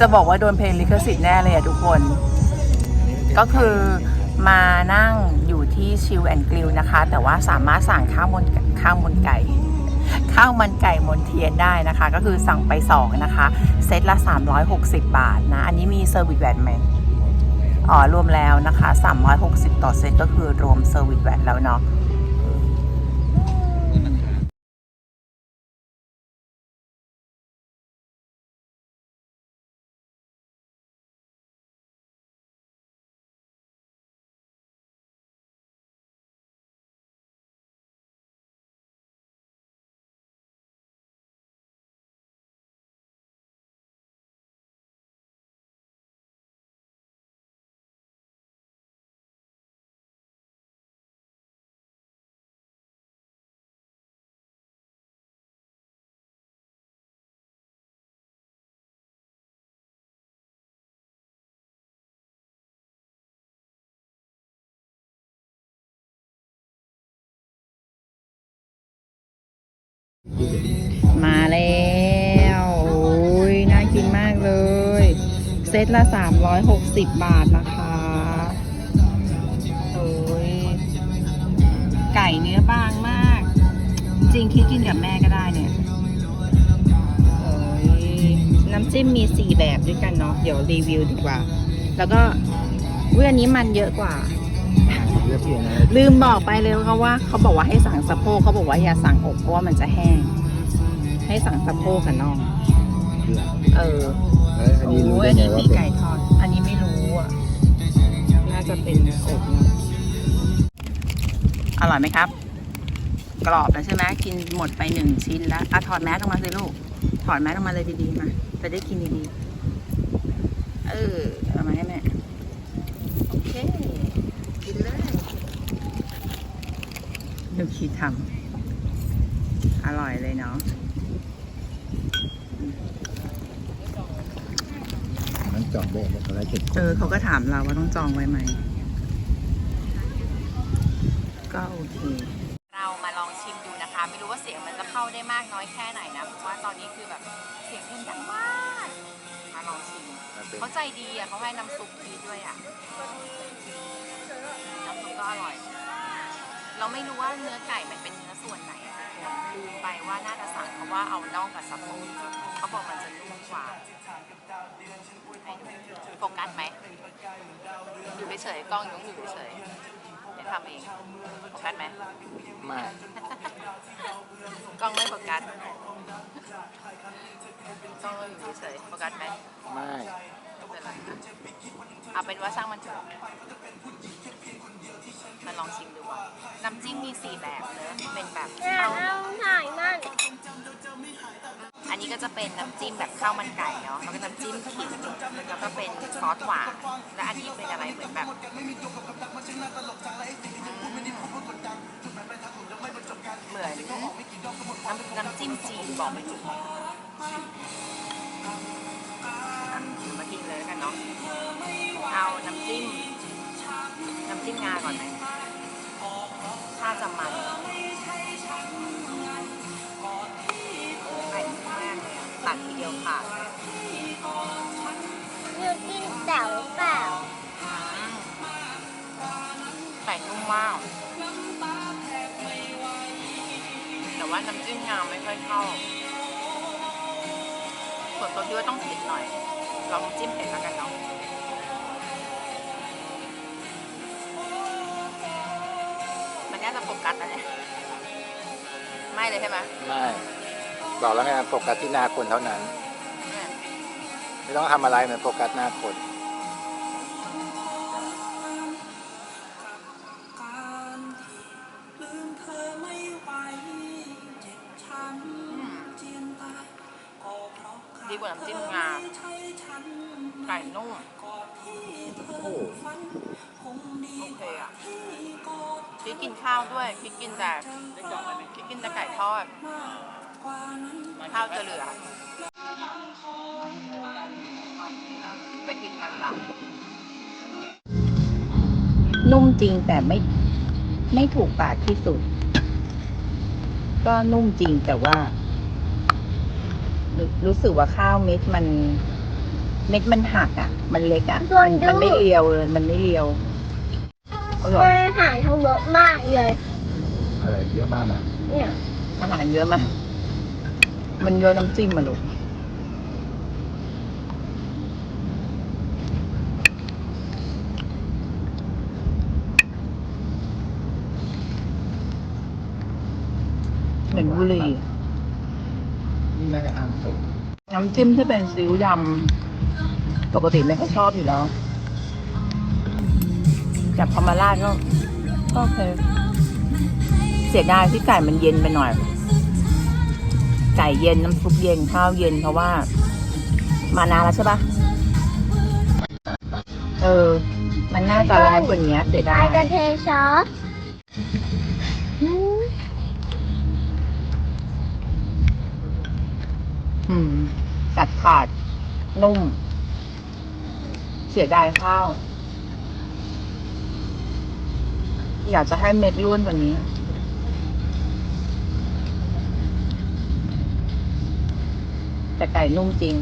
จะบอกว่าโดนเพลงลิขสิทธิ์แน่เลยอะทุกคน ก็คือมานั่งอยู่ที่ชิลแอนกลิวนะคะ แต่ว่าสามารถสั่งข้าวมันข้าวมันไก่ ข้าวมันไก่มนเทียนได้นะคะ ก็คือสั่งไป2นะคะ เซตละ 360 บาทนะ อันนี้มีเซอร์วิสแวตไหมอ๋อรวมแล้วนะคะ 360 ต่อเซตก็คือรวมเซอร์วิสแวตแล้วเนาะ มาแล้วโอ้ยน่ากินมากเลย เซตละ 360 บาทนะคะโอ้ยไก่เนื้อบางมาก จริงคิดกินกับแม่ก็ได้เนี่ยโอ้ยน้ำจิ้มมี 4 แบบด้วยกันเนาะเดี๋ยวรีวิวดีกว่า แล้วก็เว้ยอันนี้มันเยอะกว่า ลือกเพียงนะลืมบอกไปเลยเขาว่าเขาบอกว่าให้สั่งสะโพกเขาบอกว่าอย่าสั่งอกเพราะว่ามันจะแห้ง ให้สั่งสะโพกกับน่อง เออแล้วอันนี้รู้โอ้ยได้อันไงนี้ว่าปีกเป็นไก่ทอด อันนี้ไม่รู้อะ น่าจะเป็นอกนะอร่อยไหมครับ กรอบแล้วใช่ไหมกินหมดไปหนึ่งชิ้นแล้วอะถอดแมสออกมาสิลูก ถอดแมสออกมาเลยดีๆมาจะได้กินดีๆ เออเอามาให้แม่ โอเค กินเลย ดูคิดทำอร่อยเลยเนาะมันจองได้แล้วก็ได้เก็บเออเขาก็ถามเราว่าต้องจองไว้ไหม ก็โอเค เรามาลองชิมดูนะคะ ไม่รู้ว่าเสียงมันจะเข้าได้มากน้อยแค่ไหนนะเพราะว่าตอนนี้คือแบบเสียงเพลงดังมากมาลองชิมมันเป็นเขาใจดีอะเขาให้น้ำซุปพีด้วยอะน้ำซุปก็อร่อย เราไม่รู้ว่าเนื้อไก่มันเป็นเนื้อส่วนไหนอะลืมไปว่าน่าจะสั่งเพราะว่าเอาน่องกับสะโพกเขาบอกมันจะนุ่มกว่าให้ดูโฟกัสไหมอยู่เฉยๆกล้องอยุ่งอยู่เฉยๆเดี๋ยวทำเองโฟกัสไหมมากกล้องไม่โฟกัสกล้องอยู่เฉยๆโฟกัสไหมไม่ไม่เป็นไรเอาเป็นว่าช่างมันเถอะมาลองชิมดูก่อ น้ำจิ้มมีสี่แบบเนอะเป็นแบบข้าวเอาถ่ายมันอันนี้ก็จะเป็นน้ำจิ้มแบบข้าวมันไก่เนาะแล้วก็น้ำจิ้มขิงแล้วก็เป็นซอสหวานและอันนี้เป็นอะไรเหมือนแบบเหมือนน้ำน้ำจิ้มจีนบอกไม่ถูกมากินเลยกันเนาะเอาน้ำจิ้มน้ำจิ้มงาก่อนไหมาจะมันไข่นุ่มมากเลยอะตัดทีเดียวขาดหนูกินเต่าเปล่าไข่นุ่มมากแต่ว่าน้ำจิ้มงาไม่ค่อยเข้า ส่วนตัวที่ว่าต้องเผ็ดหน่อยลองจิ้มเผ็ดแล้วกันเนาะ จะโฟกัสนะเนี่ยไม่เลยใช่ไหมไม่บอกแล้วไงโฟกัสที่หน้าคนเท่านั้น เนี่ยไม่ต้องทำอะไรเหมือนโฟกัสหน้าคน อืมดีกว่าน้ำจิ้มงาไก่นุ่มโอ้โอเคอะ พี่กินข้าวด้วย พี่กินแต่พี่กินแต่ไก่ทอด ข้าวจะเหลือ ไปกินกันละนุ่มจริงแต่ไม่ไม่ถูกปากที่สุด ก็นุ่มจริงแต่ว่า รู้รู้สึกว่าข้าวเม็ดมัน เม็ดมันหักอะ มันเล็กอะ มันมันไม่เรียวเลยมันไม่เรียว อร่อยอาหารทั้งเยอะมากเลยอะไรเยอะมากนะเนี่ยอาหารเยอะมากมันเยอะน้ำจิ้มมาลูกเหมือนบุหรี่นี่น่าจะอ่างสุกน้ำจิ้มที่เป็นซีอิ๊วดำปกติไม่ค่อยชอบอยู่แล้ว แต่พอมาราดก็ก็โอเคเสียดายที่ไก่มันเย็นไปหน่อย ไก่เย็นน้ำซุปเย็นข้าวเย็นเพราะว่า มานานแล้วใช่ปะเออ มันน่าจะร้อนกว่านี้เสียดายจะเทซอสอืมกัดขาดนุ่ม เสียดายข้าว อยากจะให้เม็ดร่วนกว่านี้ แต่ไก่นุ่มจริง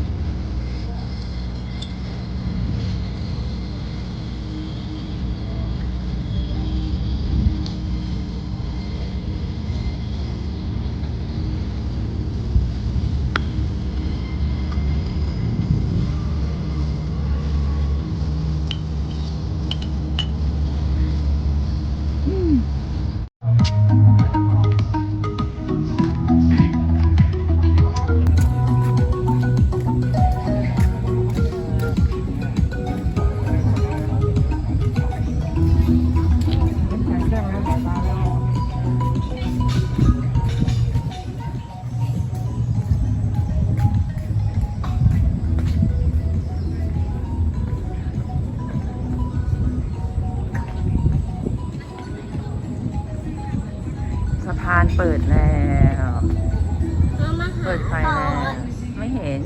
ปิดไฟแล้วไม่เห็น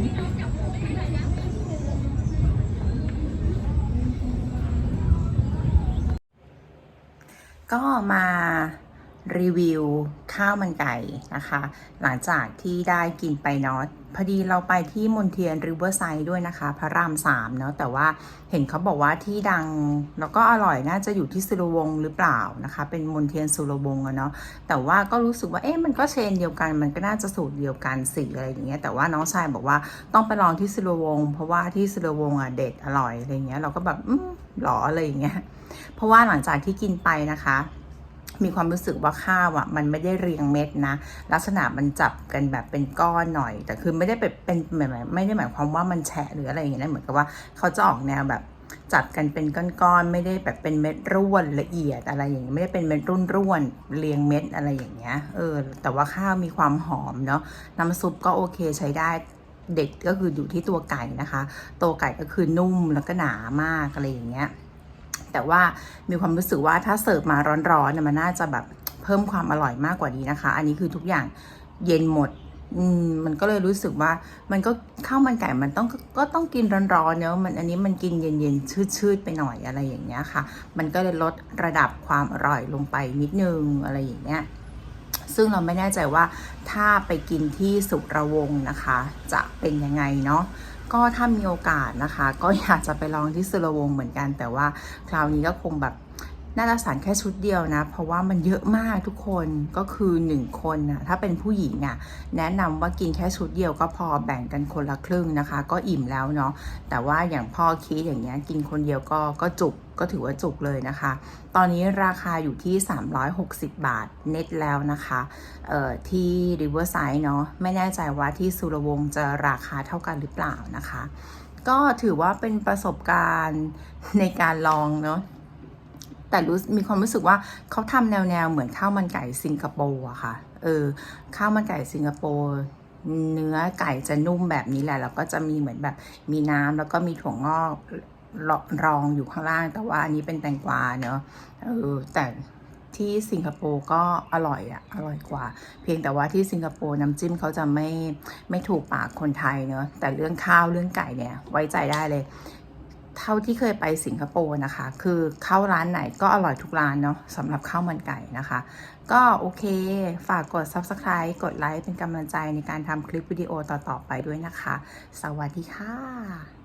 ก็มา รีวิวข้าวมันไก่นะคะ หลังจากที่ได้กินไปเนาะพอดีเราไปที่มนเทียนริเวอร์ไซด์ด้วยนะคะ พระรามสามเนาะแต่ว่าเห็นเขาบอกว่าที่ดังแล้วก็อร่อยน่าจะอยู่ที่สุรวงศ์หรือเปล่านะคะ เป็นมนเทียนสุรวงศ์อะเนาะแต่ว่าก็รู้สึกว่าเอ๊ะมันก็เชนเดียวกัน มันก็น่าจะสูตรเดียวกันสีอะไรอย่างเงี้ยแต่ว่าน้องชายบอกว่าต้องไปลองที่สุรวงศ์เพราะว่าที่สุรวงศ์อะเด็ดอร่อยอะไรเงี้ยเราก็แบบอืมหรออะไรอย่างเงี้ยเพราะว่าหลังจากที่กินไปนะคะ มีความรู้สึกว่าข้าวอะมันไม่ได้เรียงเม็ดนะ ลักษณะมันจับกันแบบเป็นก้อนหน่อย แต่คือไม่ได้เป็นเป็นหมายไม่ได้หมายความว่ามันแฉะหรืออะไรอย่างเงี้ยนะเหมือนกับว่าเขาจะออกแนวแบบจัดกันเป็นก้อนๆ ไม่ได้แบบเป็นเม็ดร่วนละเอียดอะไรอย่างเงี้ยไม่ได้เป็นเม็ดรุ่นร่วนเรียงเม็ดอะไรอย่างเงี้ยเออแต่ว่าข้าวมีความหอมเนาะน้ำซุปก็โอเคใช้ได้เด็ดก็คืออยู่ที่ตัวไก่นะคะ ตัวไก่ก็คือนุ่มแล้วก็หนามากอะไรอย่างเงี้ย แต่ว่ามีความรู้สึกว่าถ้าเสิร์ฟมาร้อนๆเนี่ยมันน่าจะแบบเพิ่มความอร่อยมากกว่านี้นะคะ อันนี้คือทุกอย่างเย็นหมดมมันก็เลยรู้สึกว่ามันก็ข้าวมันไก่มันต้องก็ต้องกินร้อนๆเนอะมันอันนี้มันกินเย็นๆชืดๆไปหน่อยอะไรอย่างเงี้ยค่ะ มันก็เลยลดระดับความอร่อยลงไปนิดนึงอะไรอย่างเงี้ยซึ่งเราไม่แน่ใจว่าถ้าไปกินที่สุระวงนะคะ จะเป็นยังไงเนาะ ก็ถ้ามีโอกาสนะคะ ก็อยากจะไปลองที่สุรวงศ์เหมือนกัน แต่ว่าคราวนี้ก็คงแบบน่าจะสั่งแค่ชุดเดียวนะ เพราะว่ามันเยอะมากทุกคนก็คือหนึ่งคนนะถ้าเป็นผู้หญิงอะ แนะนำว่ากินแค่ชุดเดียวก็พอแบ่งกันคนละครึ่งนะคะ ก็อิ่มแล้วเนาะแต่ว่าอย่างพ่อคิดอย่างเงี้ยกินคนเดียวก็ก็จุก ก็ถือว่าจุกเลยนะคะ ตอนนี้ราคาอยู่ที่ 360 บาทเน็ตแล้วนะคะเอ่อที่ Riverside เนาะไม่แน่ใจว่าที่สุรวงจะราคาเท่ากันหรือเปล่านะคะ ก็ถือว่าเป็นประสบการณ์ในการลองเนาะแต่รู้มีความรู้สึกว่าเขาทำแนวแนวๆเหมือนข้าวมันไก่สิงคโปร์อะค่ะ เออ ข้าวมันไก่สิงคโปร์เนื้อไก่จะนุ่มแบบนี้แหละ แล้วก็จะมีเหมือนแบบมีน้ำแล้วก็มีถั่วงอก รองอยู่ข้างล่าง แต่ว่าอันนี้เป็นแตงกวาเนอะเออแต่ที่สิงคโปร์ก็อร่อยอะอร่อยกว่า เพียงแต่ว่าที่สิงคโปร์น้ำจิ้มเขาจะไม่ไม่ถูกปากคนไทยเนอะแต่เรื่องข้าวเรื่องไก่เนี่ยไว้ใจได้เลย เท่าที่เคยไปสิงคโปร์นะคะ คือเข้าร้านไหนก็อร่อยทุกร้านเนาะสำหรับข้าวมันไก่นะคะ ก็โอเค ฝากกด subscribe กดไลค์เป็นกำลังใจในการทำคลิปวิดีโอต่อๆไปด้วยนะคะ สวัสดีค่ะ